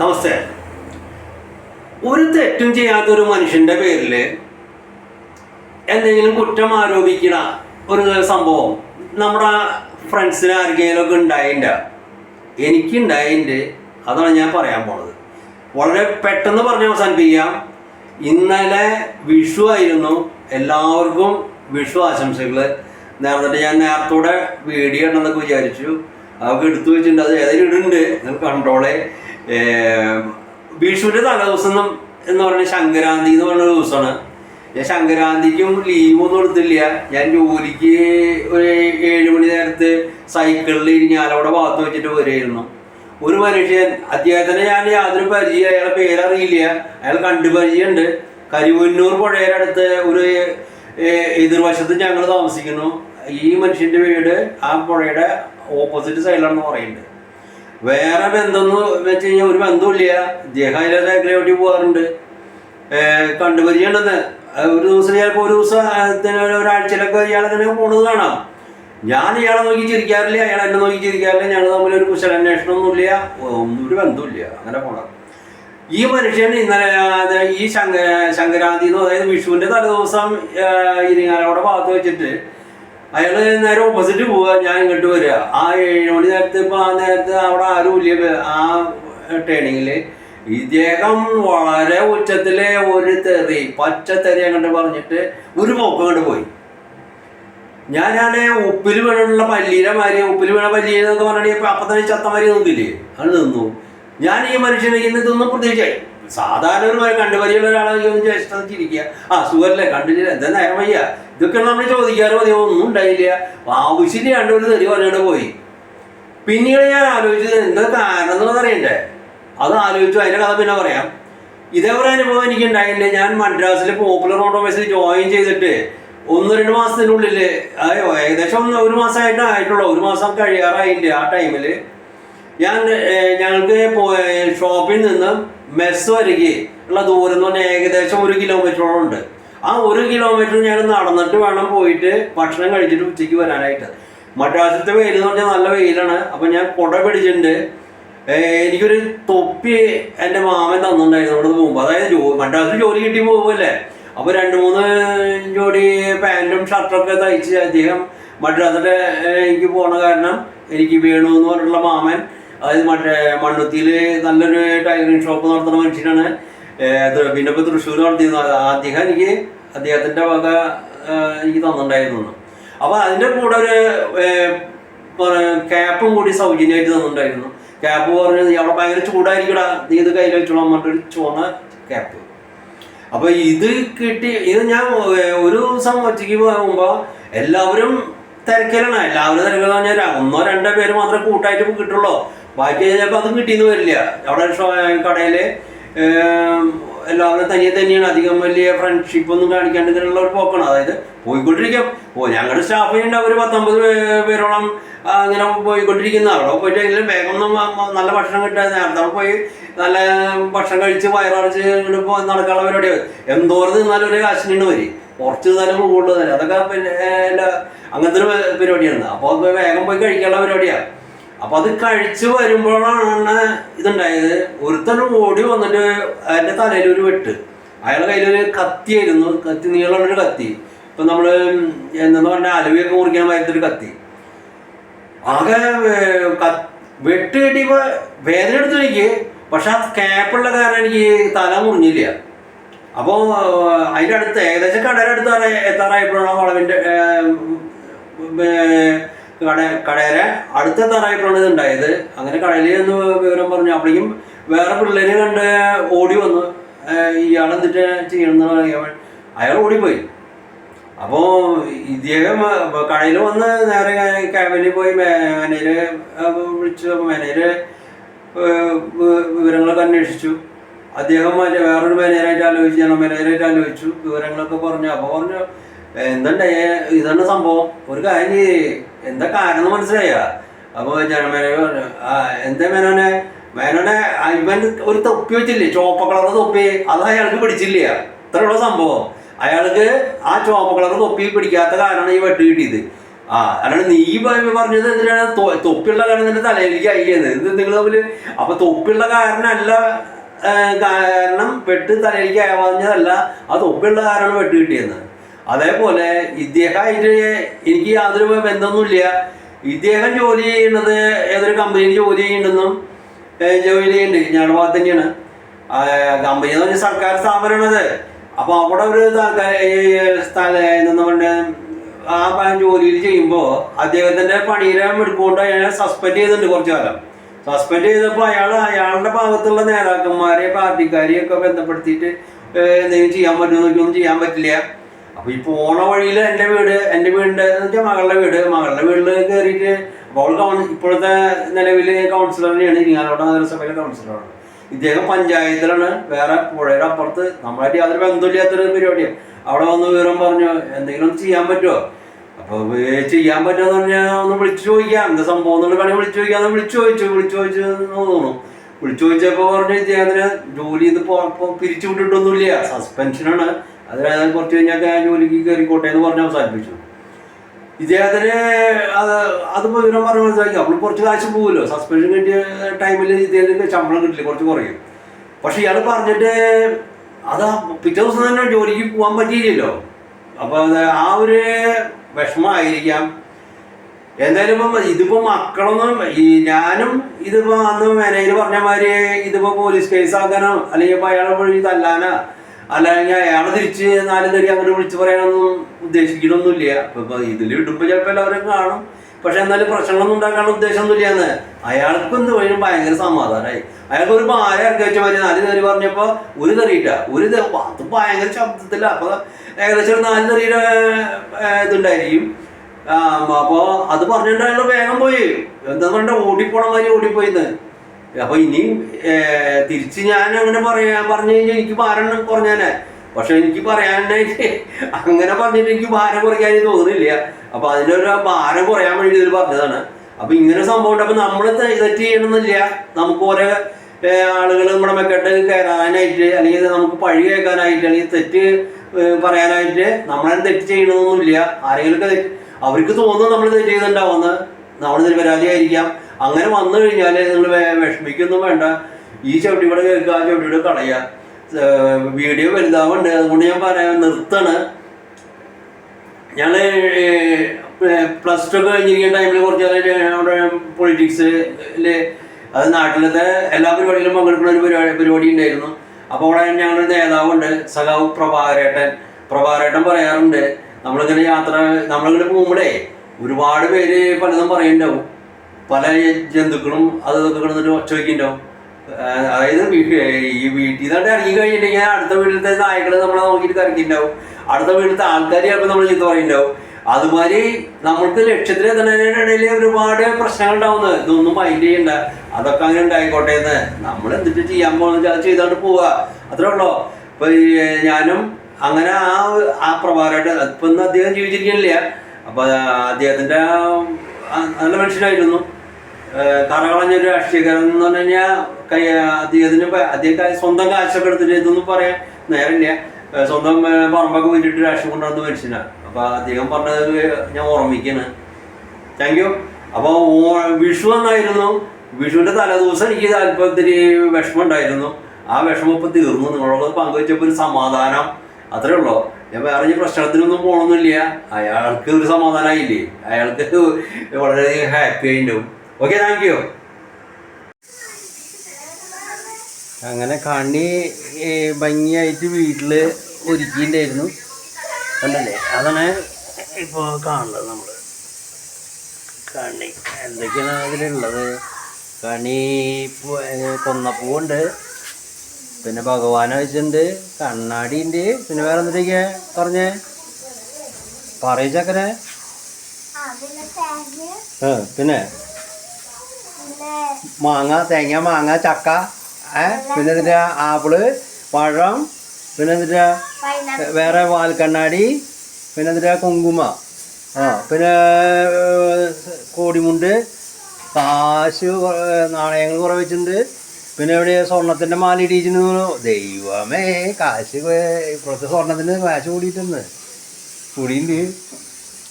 നമസ്തേ. ഒരു തെറ്റും ചെയ്യാത്ത ഒരു മനുഷ്യന്റെ പേരിൽ എന്തെങ്കിലും കുറ്റം ആരോപിക്കണ ഒരു സംഭവം നമ്മുടെ ഫ്രണ്ട്സിന് ആർക്കെങ്കിലും ഒക്കെ ഉണ്ടായില്ല എനിക്കുണ്ടായിട്ടുണ്ട് അതാണ് ഞാൻ പറയാൻ പോണത്. വളരെ പെട്ടെന്ന് പറഞ്ഞ് അവസാനിപ്പിക്കാം. ഇന്നലെ വിഷു ആയിരുന്നു. എല്ലാവർക്കും വിഷു ആശംസകൾ നേരത്തെ ഞാൻ നേരത്തോടെ വീഡിയോ ഉണ്ടെന്നൊക്കെ വിചാരിച്ചു. അതൊക്കെ എടുത്തു വെച്ചിട്ടുണ്ട്. അത് ഏതായാലും ഇടുന്നുണ്ട്. നിങ്ങൾ കണ്ടോളെ വിഷുവിന്റെ തലേദിവസം ദിവസം എന്ന് പറയുന്നത് ശങ്കരാന്തി എന്ന് പറയുന്ന ദിവസമാണ്. ഞാൻ ശങ്കരാന്തിക്കും ലീവൊന്നും എടുത്തില്ല ഞാൻ ജോലിക്ക് ഒരു ഏഴ് മണി നേരത്ത് സൈക്കിളിൽ ഇരിഞ്ഞാലവിടെ ഭാഗത്ത് വെച്ചിട്ട് വരുമായിരുന്നു ഒരു മനുഷ്യൻ അദ്ദേഹത്തിന് ഞാൻ യാതൊരു പരിചയം അയാളെ പേരറിയില്ല. അയാൾ കണ്ടു പരിചയമുണ്ട്. കരിവന്നൂർ പുഴയുടെ അടുത്ത് ഒരു എതിർവശത്ത് ഞങ്ങൾ താമസിക്കുന്നു. ഈ മനുഷ്യന്റെ വീട് ആ പുഴയുടെ ഓപ്പോസിറ്റ് സൈഡിലാണെന്ന് പറയുന്നുണ്ട്. വേറെ ബന്ധമെന്ന് വെച്ച് കഴിഞ്ഞാൽ ഒരു ബന്ധമില്ല അതിലെ സൈക്കിളോട്ടി പോകാറുണ്ട് കണ്ടുപരിചയമുണ്ടെന്ന് ഒരു ദിവസം ചിലപ്പോൾ ഒരു ദിവസം ഒരാഴ്ചയിലൊക്കെ ഇയാൾ അങ്ങനെ പോണത് കാണാം. ഞാൻ ഇയാളെ നോക്കി ചിരിക്കാറില്ല അയാൾ എന്നെ നോക്കി ചിരിക്കാറില്ല ഞങ്ങൾ തമ്മിൽ ഒരു കുശലാന്വേഷണം ഒന്നുമില്ല ഒന്നും ഒരു ബന്ധമില്ല അങ്ങനെ പോണം. ഈ മനുഷ്യൻ ഇന്നലെ ഈ ശങ്ക ശങ്കരാന്തി എന്ന് അതായത് വിഷുവിന്റെ തലേദിവസം ഇരിങ്ങാലവിടെ ഭാഗത്ത് വെച്ചിട്ട് അയാൾ നേരെ ഓപ്പോസിറ്റ് പോവുക ഞാൻ ഇങ്ങോട്ട് വരിക ആ ഏഴ് മണി നേരത്ത് ഇപ്പൊ ആ നേരത്തെ അവിടെ ആരും ഇല്ല ആ ട്രെയിനിങ്ങിൽ ഇദ്ദേഹം വളരെ ഉച്ചത്തിലെ ഒരു തെറി പച്ച തെറി അങ്ങോട്ട് പറഞ്ഞിട്ട് ഒരു പോക്കം അങ്ങോട്ട് പോയി. ഞാനാണ് ഉപ്പിൽ വീണുള്ള പല്ലീരെ മാരി ഉപ്പിൽ വീണ പല്ലീര എന്നൊക്കെ അപ്പൊ തന്നെ ചത്തമാരി നിന്നില്ലേ അത് നിന്നു. ഞാൻ ഈ മനുഷ്യനെ ഇന്ന് ഇതൊന്നും പ്രതീക്ഷിച്ചായി സാധാരണ കണ്ടുപരിയുള്ള ഒരാളെ ചേഷ്ടം ചിരിക്കുക. ആ സുഖല്ലേ കണ്ടില്ല എന്താ നേരം വയ്യ? ഇതൊക്കെ നമ്മൾ ചോദിക്കാറ് മതി ഒന്നും ഉണ്ടായില്ല. ആവശ്യമില്ല രണ്ടൊരു തെറി പറഞ്ഞിട്ട് പോയി. പിന്നീട് ഞാൻ ആലോചിച്ചത് എന്താ കാരണം എന്നുള്ളത് അറിയണ്ടേ? അത് ആലോചിച്ചു. അതിന്റെ കഥ പിന്നെ പറയാം. ഇതേപോലെ അനുഭവം എനിക്ക് ഉണ്ടായില്ല. ഞാൻ മദ്രാസിലെ പോപ്പുലർ ഓട്ടോമേസിൽ ജോയിൻ ചെയ്തിട്ട് ഒന്ന് രണ്ട് മാസത്തിനുള്ളിൽ ഏകദേശം ഒരു മാസമായിട്ട് ആയിട്ടുള്ളൂ. ഒരു മാസം കഴിയാറായില്ല ആ ടൈമിൽ ഞാൻ ഞങ്ങൾക്ക് ഷോപ്പിൽ നിന്ന് മെസ് വരയ്ക്ക് ഉള്ള ദൂരം എന്ന് പറഞ്ഞാൽ ഏകദേശം ഒരു കിലോമീറ്ററോളം ഉണ്ട്. ആ ഒരു കിലോമീറ്റർ ഞാൻ നടന്നിട്ട് വേണം പോയിട്ട് ഭക്ഷണം കഴിച്ചിട്ട് ഉച്ചയ്ക്ക് വരാനായിട്ട്. മദ്രാസിലത്തെ വെയിൽ എന്ന് പറഞ്ഞാൽ നല്ല വെയിലാണ്. അപ്പം ഞാൻ കുട പിടിച്ചിട്ടുണ്ട്. എനിക്കൊരു തൊപ്പി എന്റെ മാമൻ തന്നിട്ടുണ്ടായിരുന്നു അവിടെ പോകുമ്പോൾ അതായത് ജോ മദ്രാസിൽ ജോലി കിട്ടി പോകുമല്ലേ അപ്പോൾ രണ്ട് മൂന്ന് ജോഡി പാന്റും ഷർട്ടൊക്കെ തയ്ച്ച് അദ്ദേഹം മദ്രാസിലെ എനിക്ക് പോണ കാരണം എനിക്ക് വേണു എന്ന് പറഞ്ഞിട്ടുള്ള മാമൻ അതായത് മറ്റേ മണ്ണുത്തിയിൽ നല്ലൊരു ടൈലറിങ് ഷോപ്പ് നടത്തുന്ന മനുഷ്യനാണ്. പിന്നെ ഇപ്പോൾ തൃശ്ശൂർ നടത്തിയിരുന്നത് അദ്ദേഹം എനിക്ക് അദ്ദേഹത്തിന്റെ വക എനിക്ക് തന്നിട്ടുണ്ടായിരുന്നു. അപ്പോൾ അതിന്റെ കൂടെ ഒരു ക്യാപ്പും കൂടി സൗജന്യമായിട്ട് തന്നിട്ടുണ്ടായിരുന്നു. ക്യാപ്പ് പറഞ്ഞത് നീ അവിടെ ഭയങ്കര ചൂടായിരിക്കടാ. നീ ഇത് കയ്യിൽ വെച്ചോളാം പറഞ്ഞിട്ടൊരു ചുവന്ന ക്യാപ്പ്. അപ്പൊ ഇത് കിട്ടി ഇത് ഞാൻ ഒരു ദിവസം ഒറ്റയ്ക്ക് പോകുമ്പോ എല്ലാവരും തിരക്കിലാണ്. എല്ലാവരും പറഞ്ഞാൽ ഒന്നോ രണ്ടോ പേര് മാത്രമേ കൂട്ടായിട്ട് കിട്ടുള്ളൂ. ബാക്കി ചിലപ്പോൾ അതും കിട്ടിയെന്ന് വരില്ല. അവിടെ കടയിൽ എല്ലാവരും തനിയെ തന്നെയാണ് അധികം വലിയ ഫ്രണ്ട്ഷിപ്പ് ഒന്നും കാണിക്കാണ്ട് ഇതിനുള്ള ഒരു പോക്കാണ്. അതായത് പോയിക്കൊണ്ടിരിക്കാം. ഓ ഞങ്ങളുടെ സ്റ്റാഫ് ഉണ്ട്. അവർ പത്തൊമ്പത് പേരോളം അങ്ങനെ പോയിക്കൊണ്ടിരിക്കുന്ന. അവിടെ പോയിട്ട് എങ്കിലും വേഗം നല്ല ഭക്ഷണം കിട്ടാൻ നേരത്തെ പോയി നല്ല ഭക്ഷണം കഴിച്ച് വയറടച്ച് പോ- നടക്കാനുള്ള പരിപാടിയാണ് എന്തോരം നിന്നാലും ഒരു കാശിനാണ് വരി. കുറച്ച് തരം കൂടുതൽ അതൊക്കെ പിന്നെ അങ്ങനത്തെ ഒരു പരിപാടിയാണ് അപ്പോൾ വേഗം പോയി കഴിക്കാനുള്ള പരിപാടിയാണ് അപ്പൊ അത് കഴിച്ചു വരുമ്പോഴാണ് ഇതുണ്ടായത്. ഒരുത്തനും ഓടി വന്നിട്ട് അതിന്റെ തലയിൽ ഒരു വെട്ട്. അയാളെ കയ്യിലൊരു കത്തിയായിരുന്നു കത്തി നീളമുള്ളൊരു കത്തി ഇപ്പൊ നമ്മൾ എന്താന്ന് പറഞ്ഞാൽ അലുവയൊക്കെ മുറിക്കാൻ വരുന്നൊരു കത്തി. ആകെ വെട്ട് കിട്ടിയപ്പോ വേദന എടുത്തു എനിക്ക് പക്ഷെ ആ സ്കാപ്പുള്ള കാരണം എനിക്ക് തല മുറിഞ്ഞില്ല. അപ്പോൾ അതിന്റെ അടുത്ത് ഏകദേശം കടയുടെ അടുത്ത് എത്താറായ- എത്താറായപ്പോഴാണ് വളവിന്റെ കട കടയിലെ അടുത്ത തറായിട്ടാണ് ഇത് ഉണ്ടായത്. അങ്ങനെ കടയിൽ എന്ന് വിവരം പറഞ്ഞു. അപ്പോഴേക്കും വേറെ പിള്ളേര് കണ്ട് ഓടി വന്നു. ഇയാൾ എന്നിട്ട് ചെയ്യണമെന്ന് അറിയാൻ അയാൾ ഓടിപ്പോയി. അപ്പോൾ ഇദ്ദേഹം കടയിൽ വന്ന് നേരെ ക്യാബിനിൽ പോയി മാനേജർ വിളിച്ചു. മാനേജർ വിവരങ്ങളൊക്കെ അന്വേഷിച്ചു. അദ്ദേഹം വേറൊരു മാനേജറായിട്ട് ആലോചിച്ചു മാനേജറായിട്ട് ആലോചിച്ചു. വിവരങ്ങളൊക്കെ പറഞ്ഞു. അപ്പോൾ പറഞ്ഞു എന്തുണ്ടേ? ഇതാണ് സംഭവം? ഒരു കാര്യം. എന്താ കാരണം മനസ്സിലായ? പറഞ്ഞു ആ എന്താ മേനോനെ? മേനോനെ ഇവൻ ഒരു തൊപ്പി വെച്ചില്ലേ? ചോപ്പ കളർ തൊപ്പി. അത് അയാൾക്ക് പിടിച്ചില്ല? ഇത്രയുള്ള സംഭവം. അയാൾക്ക് ആ ചോപ്പ കളർ തൊപ്പി പിടിക്കാത്ത കാരണമാണ് ഈ വെട്ട് കിട്ടിയത്. ആ അല്ലാണ്ട് നീ പറഞ്ഞത് എന്തിനാണ്? തൊപ്പിയുള്ള കാരണം നിന്റെ തലയിലേക്ക് അയ്യത് എന്ത് നിങ്ങൾ തമ്മിൽ? അപ്പൊ തൊപ്പിയുള്ള കാരണമല്ല കാരണം വെട്ട് തലയിലേക്ക് അയവാഞ്ഞതല്ല ആ തൊപ്പിയുള്ള കാരണം വെട്ട് കിട്ടിയെന്ന് അതേപോലെ ഇദ്ദേഹമായിട്ട് എനിക്ക് യാതൊരു ബന്ധമൊന്നുമില്ല. ഇദ്ദേഹം ജോലി ചെയ്യുന്നത് ഏതൊരു കമ്പനിയിൽ ജോലി ചെയ്യുന്നെന്നും ജോലി ചെയ്യുന്നുണ്ട്. ഞങ്ങളുടെ ഭാഗത്ത് തന്നെയാണ്. കമ്പനി എന്ന് പറഞ്ഞാൽ സർക്കാർ സ്ഥാപനമാണത്. അപ്പൊ അവിടെ ഒരു സ്ഥലം എന്താ ആ പ- ജോലിയിൽ ചെയ്യുമ്പോൾ അദ്ദേഹത്തിന്റെ പണിയിലെ എടുക്കൊണ്ട് അയാളെ സസ്പെൻഡ് ചെയ്തിട്ടുണ്ട് കുറച്ചു കാലം. സസ്പെൻഡ് ചെയ്തപ്പോൾ അയാൾ അയാളുടെ ഭാഗത്തുള്ള നേതാക്കന്മാരെ പാർട്ടിക്കാരെയും ഒക്കെ ബന്ധപ്പെടുത്തിയിട്ട് എന്തെങ്കിലും ചെയ്യാൻ പറ്റുമോ ഒന്നും ചെയ്യാൻ പറ്റില്ല. അപ്പൊ ഈ പോണ വഴിയിൽ എന്റെ വീട് എന്റെ വീടിന്റെ വെച്ചാൽ മകളുടെ വീട്. മകളുടെ വീട്ടിൽ കയറിയിട്ട് അപ്പോൾ കൗൺ ഇപ്പോഴത്തെ നിലവിൽ തന്നെയാണ്. ഇരിങ്ങാലോട് നഗരസഭയിലെ കൗൺസിലറാണ് ഇദ്ദേഹം പഞ്ചായത്തിലാണ്. വേറെ പുഴയുടെ അപ്പുറത്ത് നമ്മളായിട്ട് യാതൊരു ബന്ധമില്ലാത്തൊരു പരിപാടിയാണ് അവിടെ വന്ന് വിവരം പറഞ്ഞു. എന്തെങ്കിലും ചെയ്യാൻ പറ്റുമോ അപ്പോൾ ചെയ്യാൻ പറ്റുമെന്ന് പറഞ്ഞാൽ ഒന്ന് വിളിച്ചു ചോദിക്കാം. എന്താ സംഭവം എന്നുള്ള പണി വിളിച്ചു ചോദിക്കാം. വിളിച്ചു ചോദിച്ചു. വിളിച്ചു ചോദിച്ചു എന്ന് തോന്നുന്നു. വിളിച്ചു ചോദിച്ചപ്പോൾ പറഞ്ഞു ഇദ്ദേഹത്തിന് ജോലി ഇത് പിരിച്ചു വിട്ടിട്ടൊന്നുമില്ല. സസ്പെൻഷനാണ്. അത് കുറച്ച് കഴിഞ്ഞാൽ ജോലിക്ക് കയറിക്കോട്ടെ എന്ന് പറഞ്ഞ് അവസാനിപ്പിച്ചു. ഇദ്ദേഹത്തിന് അത് അത് വിവരം പറഞ്ഞ് മനസ്സിലാക്കി. അപ്പോൾ കുറച്ച് കാശ് പോകുമല്ലോ സസ്പെൻഷൻ കിട്ടിയ ടൈമിൽ ഇദ്ദേഹത്തിന് ശമ്പളം കിട്ടില്ല കുറച്ച് കുറയും. പക്ഷെ ഇയാൾ പറഞ്ഞിട്ട് അത് ആ പിറ്റേ ദിവസം തന്നെ ജോലിക്ക് പോകാൻ പറ്റിയില്ലല്ലോ. അപ്പൊ അത് ആ ഒരു വിഷമമായിരിക്കാം. എന്തായാലും ഇപ്പം ഇതിപ്പോ മക്കളൊന്നും ഈ ഞാനും ഇതിപ്പോ അന്ന് മാനേജർ പറഞ്ഞ മാതിരി ഇതിപ്പോ പോലീസ് കേസ് ആക്കാനോ അല്ലെങ്കിൽ അയാളെ വഴി തല്ലാനോ അല്ലെങ്കിൽ അയാളെ തിരിച്ച് നാല് തരി അങ്ങനെ വിളിച്ചു പറയാനൊന്നും ഉദ്ദേശിക്കണമൊന്നുമില്ല അപ്പൊ ഇതിൽ ഇടുമ്പോ ചിലപ്പോ എല്ലാവരും കാണും. പക്ഷെ എന്നാലും പ്രശ്നങ്ങളൊന്നും ഉണ്ടാക്കാനുള്ള ഉദ്ദേശമൊന്നുമില്ല എന്ന് അയാൾക്ക് എന്ത് വഴിയും ഭയങ്കര സമാധാനമായി അയാൾക്ക് ഒരു ഭാര്യ ഇറക്കി വെച്ച മാതിരി നാല് തെറി പറഞ്ഞപ്പോ ഒരു തെറിയിട്ട ഒരു അത് ഭയങ്കര ശബ്ദത്തില്ല അപ്പൊ ഏകദേശം ഒരു നാല് തെറിയുടെ ഇതുണ്ടായിരിക്കും. അപ്പോൾ അപ്പൊ അത് പറഞ്ഞിട്ട് അയാൾ വേഗം പോയി. എന്താ പറഞ്ഞ ഓടിപ്പോണ മാതിരി ഓടിപ്പോയിന്ന്. അപ്പൊ ഇനി തിരിച്ച് ഞാൻ അങ്ങനെ പറയാ പറഞ്ഞു കഴിഞ്ഞാൽ എനിക്ക് ഭാരം കുറഞ്ഞാനെ പക്ഷെ എനിക്ക് പറയാനായിട്ട് അങ്ങനെ പറഞ്ഞിട്ട് എനിക്ക് ഭാരം കുറയ്ക്കാൻ തോന്നുന്നില്ല. അപ്പൊ അതിനൊരു ഭാരം കുറയാൻ വേണ്ടി ഇതിൽ പറഞ്ഞതാണ്. അപ്പൊ ഇങ്ങനെ സംഭവം ഉണ്ട് അപ്പൊ നമ്മൾ തെറ്റ് ചെയ്യണമെന്നില്ല നമുക്ക് ഓരോ ആളുകൾ നമ്മുടെ മെക്കെട്ട് കയറാനായിട്ട് അല്ലെങ്കിൽ നമുക്ക് പഴി കേൾക്കാനായിട്ട് അല്ലെങ്കിൽ തെറ്റ് പറയാനായിട്ട് നമ്മളെ തെറ്റ് ചെയ്യണമെന്നൊന്നുമില്ല ആരെങ്കിലും അവർക്ക് തോന്നുന്നു നമ്മൾ തെറ്റ് ചെയ്തിട്ടുണ്ടാവുമെന്ന് നമ്മൾ നിരപരാധിയായിരിക്കാം. അങ്ങനെ വന്നു കഴിഞ്ഞാൽ നിങ്ങൾ വിഷമിക്കൊന്നും വേണ്ട. ഈ ചവിട്ടിയുടെ കേൾക്കുക ആ ചവിട്ടിയുടെ കളയുക. വീഡിയോ വലുതാവുണ്ട്. അതുകൊണ്ട് ഞാൻ പറയാൻ നിർത്താണ്. ഞാൻ പ്ലസ് ടു കഴിഞ്ഞിരിക്കുന്ന ടൈമിൽ കുറച്ച് അവിടെ പൊളിറ്റിക്സിൽ അത് നാട്ടിലത്തെ എല്ലാ പരിപാടിയിലും പങ്കെടുക്കുന്ന ഒരു പരിപാടി പരിപാടി ഉണ്ടായിരുന്നു. അപ്പോൾ അവിടെ ഞങ്ങളുടെ നേതാവുണ്ട് സഖാവ് പ്രഭാകരേട്ടൻ. പ്രഭാകരേട്ടൻ പറയാറുണ്ട് നമ്മളിങ്ങനെ യാത്ര നമ്മളിങ്ങനെ പോകുമ്പോഴേ ഒരുപാട് പേര് പലതും പറയുന്നുണ്ടാവും. പല ജന്തുക്കളും അത് കിടന്നിട്ട് ഒച്ച വയ്ക്കുന്നുണ്ടാവും അതായത് ഈ വീട്ടിൽ നിന്നാണ്ട് ഇറങ്ങി കഴിഞ്ഞിട്ടുണ്ടെങ്കിൽ അടുത്ത വീട്ടിലത്തെ നായ്ക്കൾ നമ്മളെ നോക്കിയിട്ട് കറക്കിണ്ടാവും അടുത്ത വീട്ടിലത്തെ ആൾക്കാർ ചിലപ്പോൾ നമ്മൾ ചീത്ത പറയുന്നുണ്ടാവും അതുമാതിരി നമ്മൾക്ക് ലക്ഷ്യത്തിലെത്തുന്നതിനിടയിൽ ഒരുപാട് പ്രശ്നങ്ങൾ ഉണ്ടാവുന്നത് ഇതൊന്നും മൈൻഡ് ചെയ്യണ്ട. അതൊക്കെ അങ്ങനെ ഉണ്ടായിക്കോട്ടെ എന്ന്. നമ്മൾ എന്തിട്ട് ചെയ്യാൻ പോകുന്നത്? അത് ചെയ്തോണ്ട് പോവുക. അത്രേ ഉള്ളൂ. ഇപ്പൊ ഞാനും അങ്ങനെ ആ ആ പ്രഭാകരമായിട്ട് ഇപ്പൊ ഇന്ന് അദ്ദേഹം ജീവിച്ചിരിക്കുന്നില്ല അപ്പൊ അദ്ദേഹത്തിന്റെ നല്ല മനുഷ്യനായിരുന്നു. ഏഹ് കറകളഞ്ഞൊരു രാഷ്ട്രീയക്കാരൻ എന്ന് പറഞ്ഞു കഴിഞ്ഞാൽ കൈ അദ്ദേഹത്തിന് അദ്ദേഹം സ്വന്തം കാശൊക്കെ എടുത്തിട്ട് ഇതൊന്നും പറയാൻ നേരമില്ല. സ്വന്തം പറമ്പൊക്കെ വിറ്റിട്ട് രാഷ്ട്രീയം കൊണ്ടുവന്ന മനുഷ്യനാണ് അപ്പൊ അദ്ദേഹം പറഞ്ഞത് ഞാൻ ഓർമ്മിക്കാണ്. താങ്ക് യു അപ്പോൾ വിഷു എന്നായിരുന്നു വിഷുവിന്റെ തലേദിവസം എനിക്ക് താല്പര്യത്തിന് വിഷമം ഉണ്ടായിരുന്നു. ആ വിഷമം ഇപ്പൊ തീർന്നു. നിങ്ങളോട് പങ്കുവെച്ചപ്പോൾ ഒരു സമാധാനം. അത്രേ ഉള്ളൂ. ഞാൻ വേറെ ഈ പ്രശ്നത്തിനൊന്നും പോകണമെന്നില്ല അയാൾക്ക് ഒരു സമാധാനമായില്ലേ അയാൾക്ക് വളരെയധികം ഹാപ്പി ആയിട്ടുണ്ടാവും ഓക്കെ താങ്ക് യു അങ്ങനെ കണ്ണി ഭംഗിയായിട്ട് വീട്ടിൽ ഒരുക്കിയിട്ടുണ്ടായിരുന്നു. കണ്ടല്ലേ? അതാണ് ഇപ്പോൾ കാണുന്നത് നമ്മൾ കണി എന്തൊക്കെയാണ് അതിലുള്ളത്? കണി കൊന്നപ്പൂവുണ്ട്. പിന്നെ ഭഗവാനെ വെച്ചിട്ടുണ്ട്. കണ്ണാടി ഉണ്ട് പിന്നെ വേറെ എന്തൊക്കെയാ പറഞ്ഞേ? പറയ ചക്കനെ. ആ, പിന്നെ തേങ്ങ, ആ പിന്നെ പിന്നെ മാങ്ങ തേങ്ങ മാങ്ങ ചക്ക ഏ? പിന്നെ എന്നിട്ട് ആപ്പിൾ പഴം പിന്നെ പൈനാപ്പിൾ വേറെ വാൽക്കണ്ണാടി പിന്നെ എന്നിട്ട് കുങ്കുമ ആ പിന്നെ കോടിമുണ്ട് കാശ് നാണയങ്ങൾ കുറേ വെച്ചിട്ടുണ്ട്. പിന്നെ ഇവിടെ സ്വർണത്തിന്റെ മാല ഇടിയിച്ചിരുന്നു? ദൈവമേ കാശ് ഇപ്പുറത്തെ ഇപ്പോഴത്തെ സ്വർണത്തിന് കാശ് കൂടിയിട്ടുണ്ട്. കൂടിയിട്ടുണ്ട്.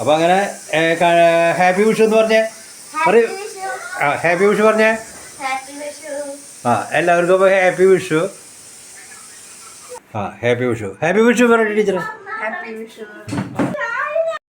അപ്പോൾ അങ്ങനെ ഹാപ്പി വിഷു എന്ന് പറഞ്ഞേ. പറയൂ. ആ ഹാപ്പി വിഷു പറഞ്ഞേ? ആ എല്ലാവർക്കും അപ്പോൾ ഹാപ്പി വിഷു. ആ ഹാപ്പി വിഷു. ഹാപ്പി വിഷു പറഞ്ഞു ടീച്ചറെ? ഹാപ്പി വിഷു.